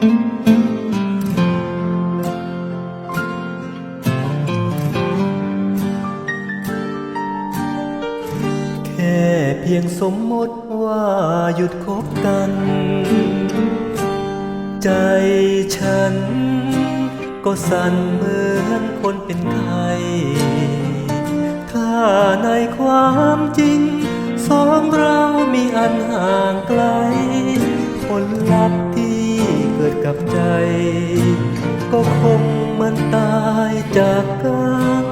เพียงสมมติว่าหยุดคบกัน ใจฉัน ก็สั่นเหมือนคนเป็นไข้ถ้าในความจริง สองเรามีอันห่างไกลผลลัพธ์ ดกับใจ ก็คงมันตายจากกัน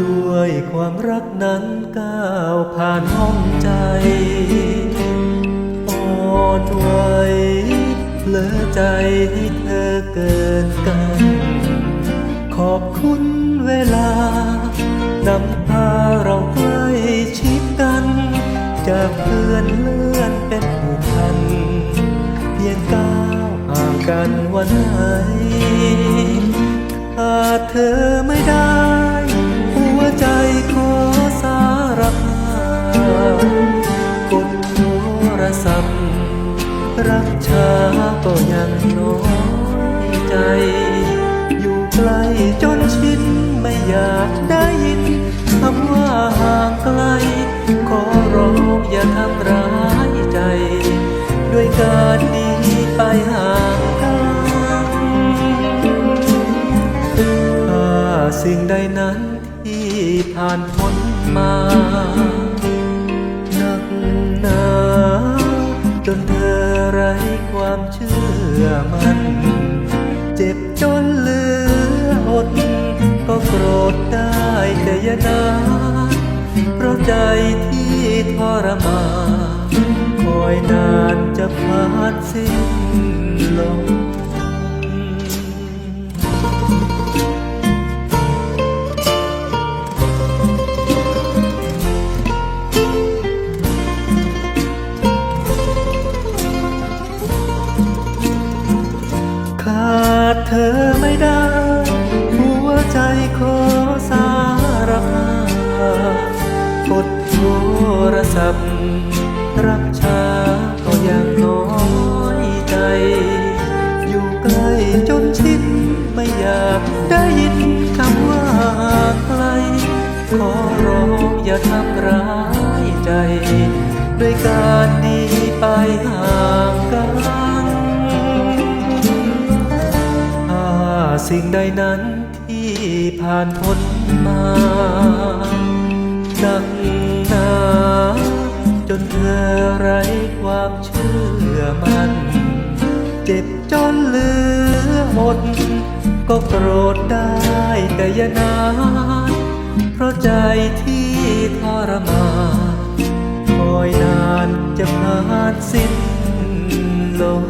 ด้วยความรักนั้นก้าวผ่านห้องใจอ่อนไหวเพลอใจให้เธอเกินกัน ขอบคุณเวลานำพาเราใกล้ชิดกันจากเพื่อ กันวันไหนขาดเธอไม่ได้ หัวใจขอสารภาพกดโทรศัพท์ รักช้าก็ยังน้อยใจ อยู่ไกลจนชินไม่อยากได้ยินคำว่าห่างไกล ขอร้องอย่าทำร้ายใจ ด้วยการหนีไปหา สิ่งใดนั้นที่ผ่านพ้นมาหนักหนาจนเธอไร้ความเชื่อมัน เจ็บจนเหลืออดก็โกรธได้แต่ยานาเพราะใจที่ทรมานคอยนานจะผ่านสิ้นลง ดเธอไม่ได้ หัวใจขอสารภาพกดโทรศัพท์ รับช้าก็ยังน้อยใจ อยู่ใกล้จนชินไม่อยากได้ยินคำว่าไกล ขอร้องอย่าทำร้ายใจ ด้วยการหนีไปห่างกัน สิ่งใดนั้นที่ผ่านพ้นมาหนักหนาจนเธอไร้ความเชื่อมัน เจ็บจนเหลือหมด ก็โกรธได้แต่ยานานเพราะใจที่ทรมานคอยนานจะผ่านสิ้นลง